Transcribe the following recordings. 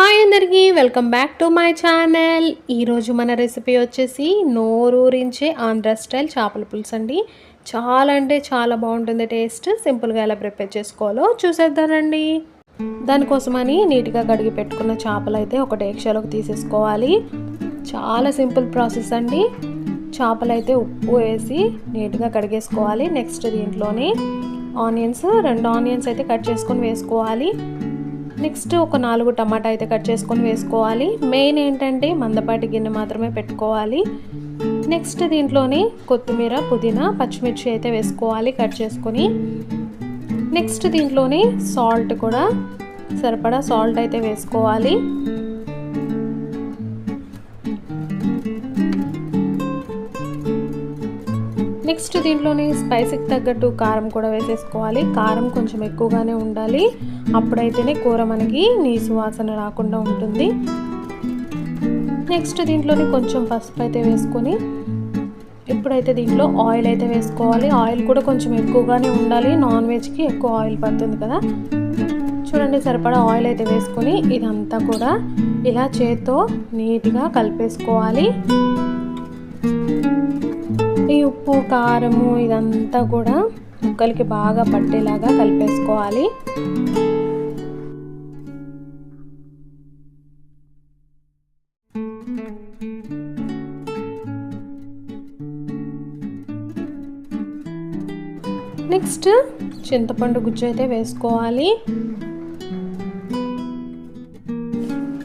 Hi అందరికీ welcome back to my channel. ఈరోజు మన రెసిపీ వచ్చేసి నోరూరించే ఆంధ్ర స్టైల్ చేపల పులుసు అండి. చాలా అంటే చాలా బాగుంటుంది టేస్ట్. సింపుల్గా ఎలా ప్రిపేర్ చేసుకోవాలో చూసేద్దానండి దానికోసమని నీట్గా కడిగి పెట్టుకున్న చేపలు అయితే ఒక డేక్షలోకి తీసేసుకోవాలి. చాలా సింపుల్ ప్రాసెస్ అండి. చేపలు అయితే ఉప్పు వేసి నీట్గా కడిగేసుకోవాలి. నెక్స్ట్ దీంట్లోనే ఆనియన్స్ రెండు ఆనియన్స్ అయితే కట్ చేసుకొని వేసుకోవాలి. నెక్స్ట్ ఒక నాలుగు టమాటా అయితే కట్ చేసుకొని వేసుకోవాలి. మెయిన్ ఏంటంటే మందపాటి గిన్నె మాత్రమే పెట్టుకోవాలి. నెక్స్ట్ దీంట్లోని కొత్తిమీర పుదీనా పచ్చిమిర్చి అయితే వేసుకోవాలి కట్ చేసుకొని. నెక్స్ట్ దీంట్లోని సాల్ట్ కూడా సరిపడా సాల్ట్ అయితే వేసుకోవాలి. నెక్స్ట్ దీంట్లోని స్పైసీకి తగ్గట్టు కారం కూడా వేసేసుకోవాలి. కారం కొంచెం ఎక్కువగానే ఉండాలి. అప్పుడైతేనే కూర మనకి నీసు వాసన రాకుండా ఉంటుంది. నెక్స్ట్ దీంట్లోని కొంచెం పసుపు అయితే వేసుకొని ఇప్పుడైతే దీంట్లో ఆయిల్ అయితే వేసుకోవాలి. ఆయిల్ కూడా కొంచెం ఎక్కువగానే ఉండాలి. నాన్ వెజ్కి ఎక్కువ ఆయిల్ పడుతుంది కదా. చూడండి సరిపడా ఆయిల్ అయితే వేసుకొని ఇదంతా కూడా ఇలా చేత్తో నీట్గా కలిపేసుకోవాలి. ఉప్పు కారము ఇదంతా కూడా ముక్కలకి బాగా పట్టేలాగా కలిపేసుకోవాలి. నెక్స్ట్ చింతపండు గుజ్జు అయితే వేసుకోవాలి.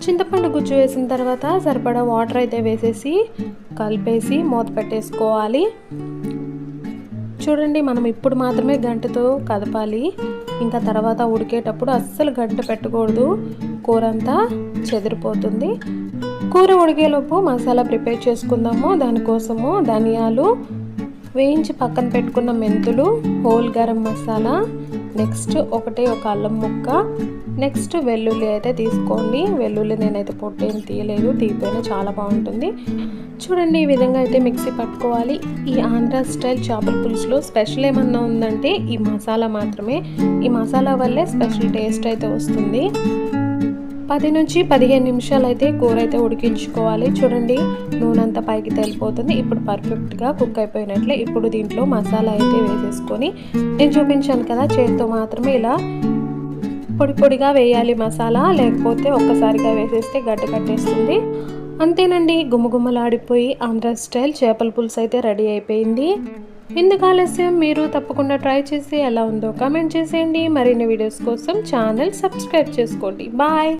చింతపండు గుజ్జు వేసిన తర్వాత సరిపడా వాటర్ అయితే వేసేసి కలిపేసి మూత పెట్టేసుకోవాలి. చూడండి మనం ఇప్పుడు మాత్రమే గంటతో కదపాలి. ఇంకా తర్వాత ఉడికేటప్పుడు అస్సలు గంట పెట్టకూడదు. కూర అంతా చెదిరిపోతుంది. కూర ఉడికేలోపు మసాలా ప్రిపేర్ చేసుకుందాము. దానికోసము ధనియాలు వేయించి పక్కన పెట్టుకున్న మెంతులు హోల్ గరం మసాలా నెక్స్ట్ ఒకటే ఒక అల్లం ముక్క నెక్స్ట్ వెల్లుల్లి అయితే తీసుకోండి. వెల్లుల్లి నేనైతే పొట్టేం తీయలేదు. తీపైన చాలా బాగుంటుంది. చూడండి ఈ విధంగా అయితే మిక్సీ పట్టుకోవాలి. ఈ ఆంధ్ర స్టైల్ చేపల పులుసులో స్పెషల్ ఏమన్నా ఉందంటే ఈ మసాలా మాత్రమే. ఈ మసాలా వల్లే స్పెషల్ టేస్ట్ అయితే వస్తుంది. పది నుంచి పదిహేను నిమిషాలు అయితే కూర అయితే ఉడికించుకోవాలి. చూడండి నూనె అంతా పైకి తేలిపోతుంది. ఇప్పుడు పర్ఫెక్ట్గా కుక్ అయిపోయినట్లే. ఇప్పుడు దీంట్లో మసాలా అయితే వేసేసుకొని నేను చూపించాను కదా చేతితో మాత్రమే ఇలా పొడి పొడిగా వేయాలి మసాలా లేకపోతే ఒక్కసారిగా వేసేస్తే గడ్డ కట్టేస్తుంది. అంతేనండి గుమ్మగుమ్మలాడిపోయి ఆంధ్ర స్టైల్ చేపల పులుసు అయితే రెడీ అయిపోయింది. ఎందుకు ఆలస్యం మీరు తప్పకుండా ట్రై చేసి ఎలా ఉందో కామెంట్ చేసేయండి. మరిన్ని వీడియోస్ కోసం ఛానల్ సబ్స్క్రైబ్ చేసుకోండి. బాయ్!